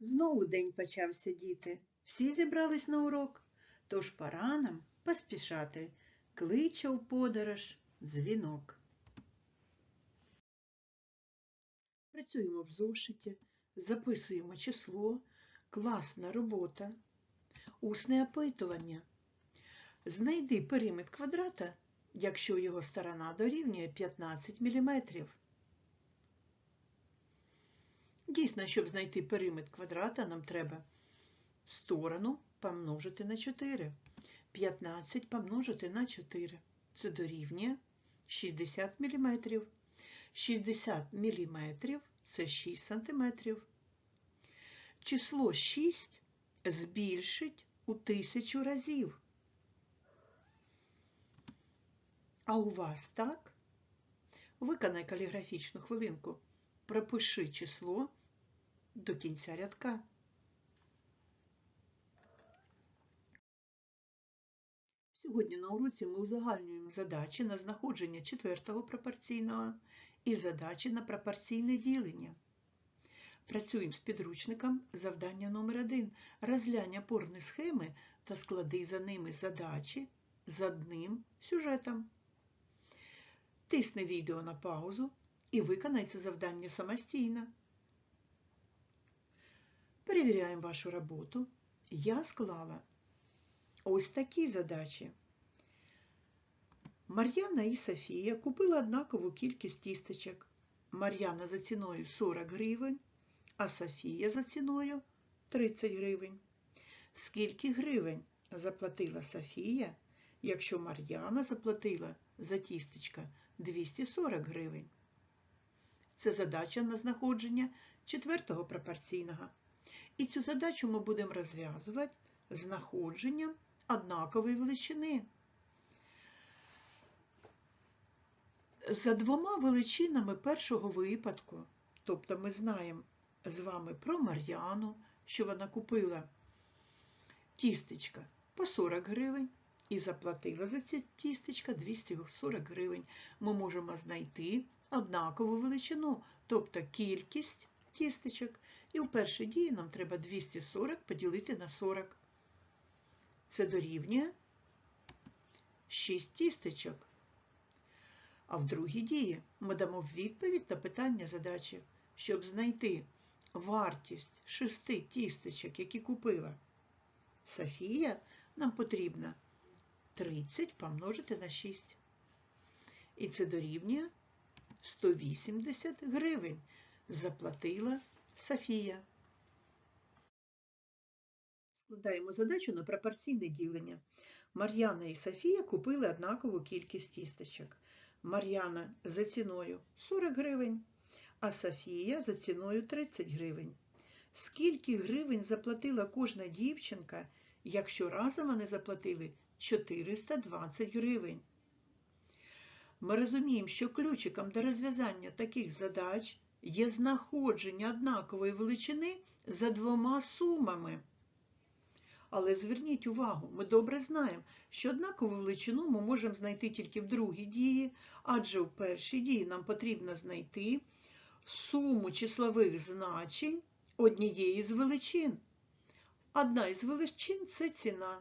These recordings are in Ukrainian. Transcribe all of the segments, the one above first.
Знову день почався, діти. Всі зібрались на урок, тож пора нам поспішати. Кличе у подорож дзвінок. Працюємо в зошиті, записуємо число, класна робота, усне опитування. Знайди периметр квадрата, якщо його сторона дорівнює 15 мм. Дійсно, щоб знайти периметр квадрата, нам треба сторону помножити на 4. 15 помножити на 4. Це дорівнює 60 мм. 60 мм це 6 см. Число 6 збільшить у тисячу разів. А у вас так? Виконай каліграфічну хвилинку. Пропиши число до кінця рядка. Сьогодні на уроці ми узагальнюємо задачі на знаходження четвертого пропорційного і задачі на пропорційне ділення. Працюємо з підручником завдання номер 1 Розглянь опорні схеми та склади за ними задачі з одним сюжетом. Тисни відео на паузу і виконай це завдання самостійно. Перевіряємо вашу роботу. Я склала ось такі задачі. Мар'яна і Софія купили однакову кількість тістечок. Мар'яна за ціною 40 гривень, а Софія за ціною 30 гривень. Скільки гривень заплатила Софія, якщо Мар'яна заплатила за тістечка 240 гривень? Це задача на знаходження четвертого пропорційного. І цю задачу ми будемо розв'язувати знаходженням однакової величини. За двома величинами першого випадку, тобто ми знаємо з вами про Мар'яну, що вона купила тістечка по 40 гривень і заплатила за ці тістечка 240 гривень. Ми можемо знайти однакову величину, тобто кількість тістечок. І в першій дії нам треба 240 поділити на 40. Це дорівнює 6 тістечок. А в другій дії ми дамо відповідь на питання задачі, щоб знайти вартість 6 тістечок, які купила Софія, нам потрібно 30 помножити на 6. І це дорівнює 180 гривень. Заплатила Софія. Складаємо задачу на пропорційне ділення. Мар'яна і Софія купили однакову кількість тістечок. Мар'яна за ціною 40 гривень, а Софія за ціною 30 гривень. Скільки гривень заплатила кожна дівчинка, якщо разом вони заплатили 420 гривень? Ми розуміємо, що ключиком до розв'язання таких задач є знаходження однакової величини за двома сумами. Але зверніть увагу, ми добре знаємо, що однакову величину ми можемо знайти тільки в другій дії, адже в першій дії нам потрібно знайти суму числових значень однієї з величин. Одна із величин це ціна.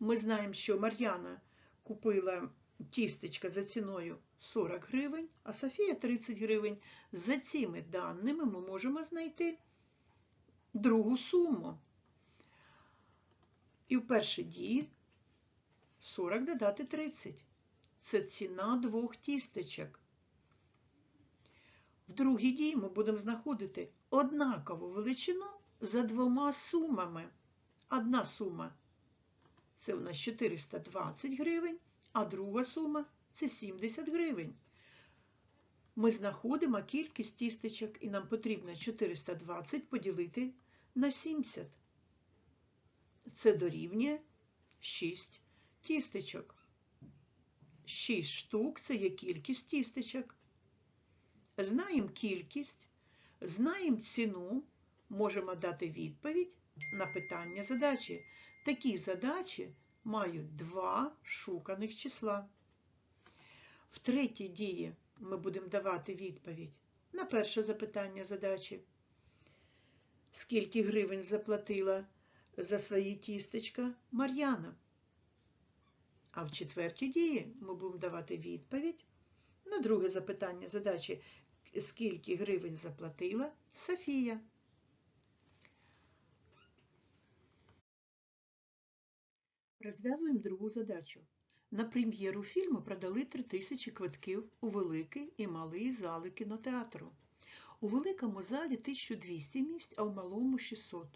Ми знаємо, що Мар'яна купила тістечка за ціною 40 гривень, а Софія 30 гривень. За цими даними ми можемо знайти другу суму. І в першій дії 40 додати 30. Це ціна двох тістечок. В другій дії ми будемо знаходити однакову величину за двома сумами. Одна сума це у нас 420 гривень, а друга сума це 70 гривень. Ми знаходимо кількість тістечок і нам потрібно 420 поділити на 70. Це дорівнює 6 тістечок. 6 штук це є кількість тістечок. Знаємо кількість, знаємо ціну, можемо дати відповідь на питання задачі. Такі задачі мають два шуканих числа. В третій дії ми будемо давати відповідь на перше запитання задачі. Скільки гривень заплатила за свої тістечка Мар'яна? А в четвертій дії ми будемо давати відповідь на друге запитання задачі, скільки гривень заплатила Софія. Розв'язуємо другу задачу. На прем'єру фільму продали 3000 квитків у великий і малий зали кінотеатру. У великому залі 1200 місць, а в малому 600.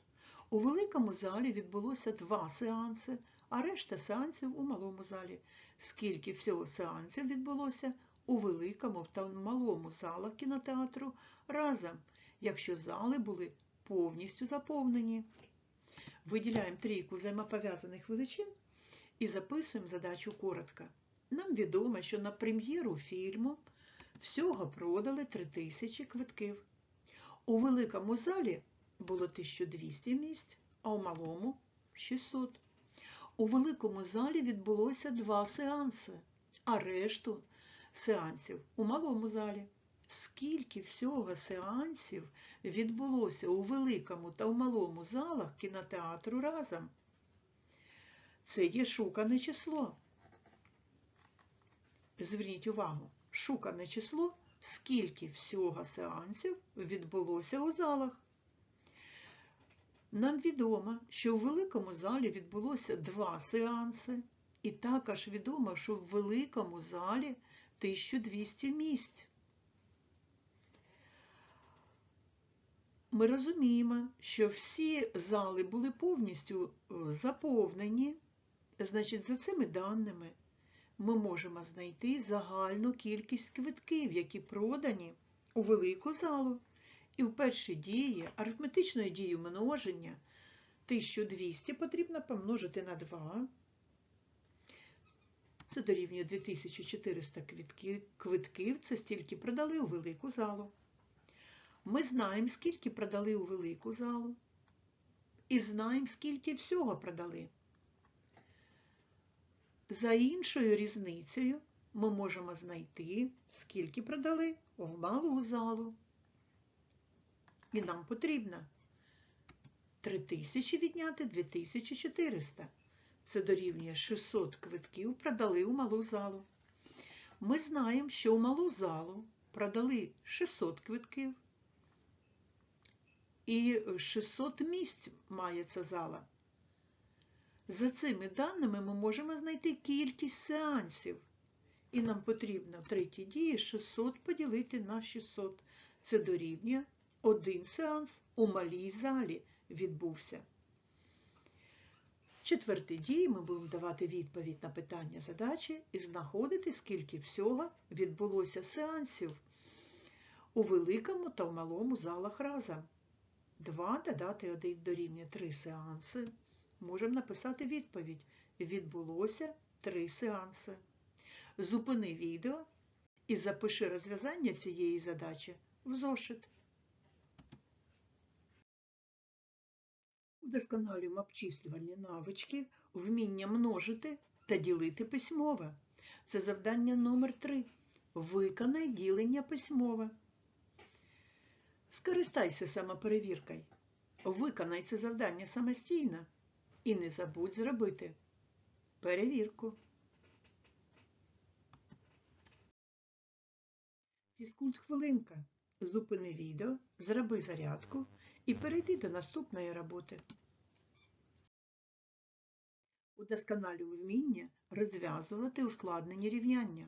У великому залі відбулося два сеанси, а решта сеансів у малому залі. Скільки всього сеансів відбулося у великому та малому залах кінотеатру разом, якщо зали були повністю заповнені. Виділяємо трійку взаємопов'язаних величин і записуємо задачу коротко. Нам відомо, що на прем'єру фільму всього продали 3000 квитків. У великому залі було 1200 місць, а у малому 600. У великому залі відбулося два сеанси, а решту сеансів у малому залі. Скільки всього сеансів відбулося у великому та в малому залах кінотеатру разом? Це є шукане число. Зверніть увагу, шукане число, скільки всього сеансів відбулося у залах. Нам відомо, що у великому залі відбулося два сеанси, і також відомо, що в великому залі 1200 місць. Ми розуміємо, що всі зали були повністю заповнені, значить, за цими даними ми можемо знайти загальну кількість квитків, які продані у велику залу. І в першій дії арифметичною дією множення 1200 потрібно помножити на 2. Це дорівнює 2400 квитків, це стільки продали у велику залу. Ми знаємо, скільки продали у велику залу. І знаємо, скільки всього продали. За іншою різницею ми можемо знайти, скільки продали в малу залу. І нам потрібно 3000 відняти 2400. Це дорівнює 600 квитків продали у малу залу. Ми знаємо, що у малу залу продали 600 квитків. І 600 місць має ця зала. За цими даними ми можемо знайти кількість сеансів. І нам потрібно в третій дії 600 поділити на 600. Це дорівнює один сеанс у малій залі відбувся. В четвертій дії ми будемо давати відповідь на питання задачі і знаходити, скільки всього відбулося сеансів у великому та в малому залах разом. 2 додати 1 дорівнює 3 сеанси. Можемо написати відповідь. Відбулося 3 сеанси. Зупини відео і запиши розв'язання цієї задачі в зошит. Удосконалюємо обчислювальні навички, вміння множити та ділити письмове. Це завдання номер 3. Виконай ділення письмове. Скористайся самоперевіркою. Виконай це завдання самостійно і не забудь зробити перевірку. Фізкульт хвилинка. Зупини відео, зроби зарядку і перейди до наступної роботи. Удосконалюй вміння розв'язувати ускладнені рівняння.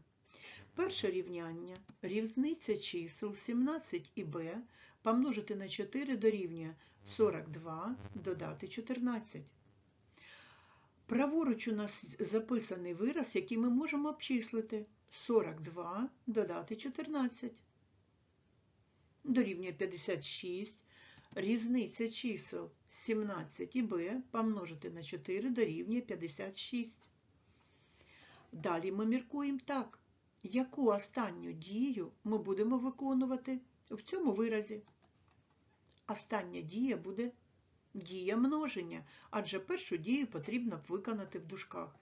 Перше рівняння різниця чисел 17 і b помножити на 4 дорівнює 42 додати 14. Праворуч у нас записаний вираз, який ми можемо обчислити 42 додати 14. Дорівнює 56. Різниця чисел 17 і b помножити на 4 дорівнює 56. Далі ми міркуємо так, яку останню дію ми будемо виконувати в цьому виразі. Остання дія буде дія множення, адже першу дію потрібно виконати в дужках.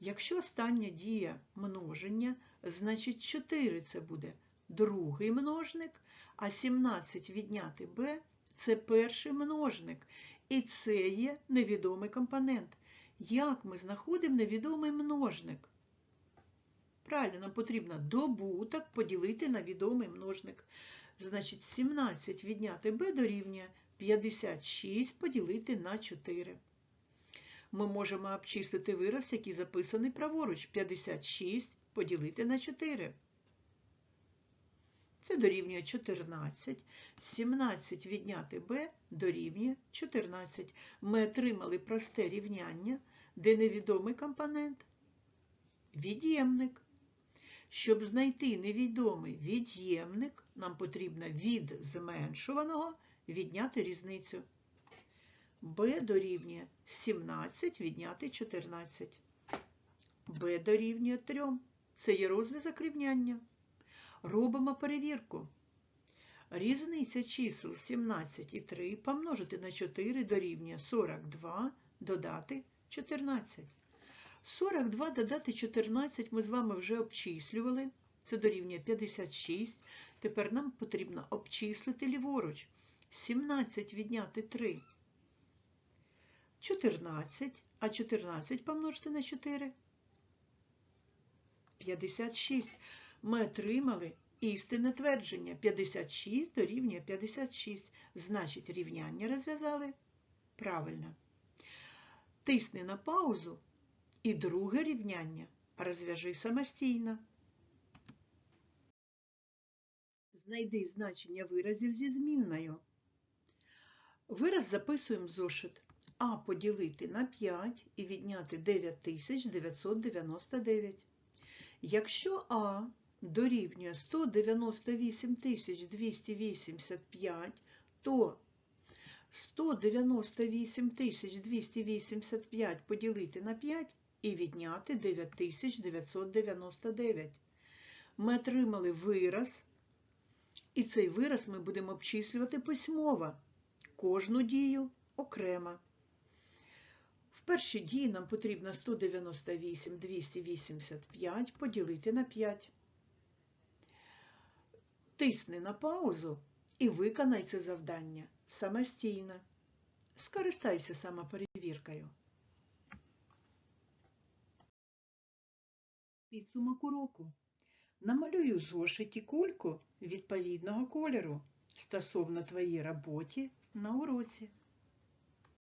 Якщо остання дія множення, значить 4 це буде другий множник, а 17 відняти b Це перший множник. І це є невідомий компонент. Як ми знаходимо невідомий множник? Правильно, нам потрібно добуток поділити на відомий множник. Значить, 17 відняти b дорівнює 56 поділити на 4. Ми можемо обчислити вираз, який записаний праворуч. 56 поділити на 4. Це дорівнює 14. 17 відняти b дорівнює 14. Ми отримали просте рівняння, де невідомий компонент – від'ємник. Щоб знайти невідомий від'ємник, нам потрібно від зменшуваного відняти різницю. b дорівнює 17 відняти 14. b дорівнює 3. Це є розв'язок рівняння. Робимо перевірку. Різниця чисел 17 і 3 помножити на 4 дорівнює 42, додати 14. 42 додати 14 ми з вами вже обчислювали. Це дорівнює 56. Тепер нам потрібно обчислити ліворуч. 17 відняти 3. 14, а 14 помножити на 4. 56. Ми отримали істинне твердження. 56 дорівнює 56. Значить, рівняння розв'язали правильно. Тисни на паузу і друге рівняння розв'яжи самостійно. Знайди значення виразів зі змінною. Вираз записуємо зошит. А поділити на 5 і відняти 9999. Якщо А дорівнює 198 285, то 198 285 поділити на 5 і відняти 9999. Ми отримали вираз, і цей вираз ми будемо обчислювати письмово. Кожну дію окремо. В першій дії нам потрібно 198 285 поділити на 5. Тисни на паузу і виконай це завдання самостійно. Скористайся самоперевіркою. Підсумок уроку. Намалюй у зошиті кульку відповідного кольору стосовно твоїй роботі на уроці.